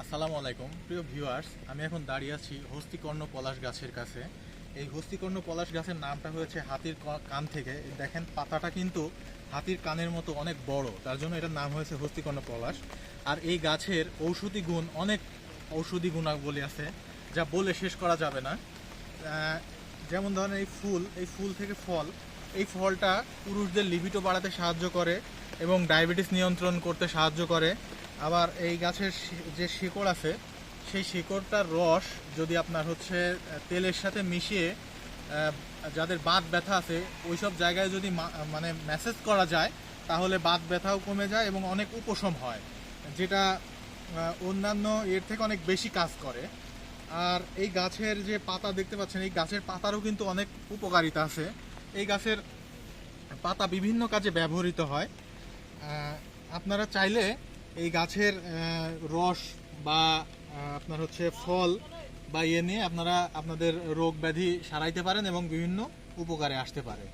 আসসালামু আলাইকুম। প্রিয় ভিউয়ার্স, আমি এখন দাঁড়িয়ে আছি হস্তিকর্ণ পলাশ গাছের কাছে। এই হস্তিকর্ণ পলাশ গাছের নামটা হয়েছে হাতির কান থেকে। দেখেন, পাতাটা কিন্তু হাতির কানের মতো অনেক বড়। তার জন্য এটার নাম হয়েছে হস্তিকর্ণ পলাশ। আর এই গাছের ঔষধি গুণ অনেক ঔষধি গুণাবলী আছে, যা বলে শেষ করা যাবে না। যেমন ধরেন, এই ফুল এই ফুল থেকে ফল। এই ফলটা পুরুষদের লিবিটো বাড়াতে সাহায্য করে এবং ডায়াবেটিস নিয়ন্ত্রণ করতে সাহায্য করে। আবার এই গাছের যে শিকড় আছে, সেই শিকড়টার রস যদি আপনার হচ্ছে তেলের সাথে মিশিয়ে যাদের বাত ব্যথা আছে ওই সব জায়গায় যদি মানে ম্যাসেজ করা যায়, তাহলে বাত ব্যথাও কমে যায় এবং অনেক উপশম হয়, যেটা অন্যান্য এর থেকে অনেক বেশি কাজ করে। আর এই গাছের যে পাতা দেখতে পাচ্ছেন, এই গাছের পাতারও কিন্তু অনেক উপকারিতা আছে। এই গাছের পাতা বিভিন্ন কাজে ব্যবহৃত হয়। আপনারা চাইলে এই গাছের রস বা আপনার হচ্ছে ফল বা ইয়ে নিয়ে আপনারা আপনাদের রোগ ব্যাধি সারাইতে পারেন এবং বিভিন্ন উপকারে আসতে পারে।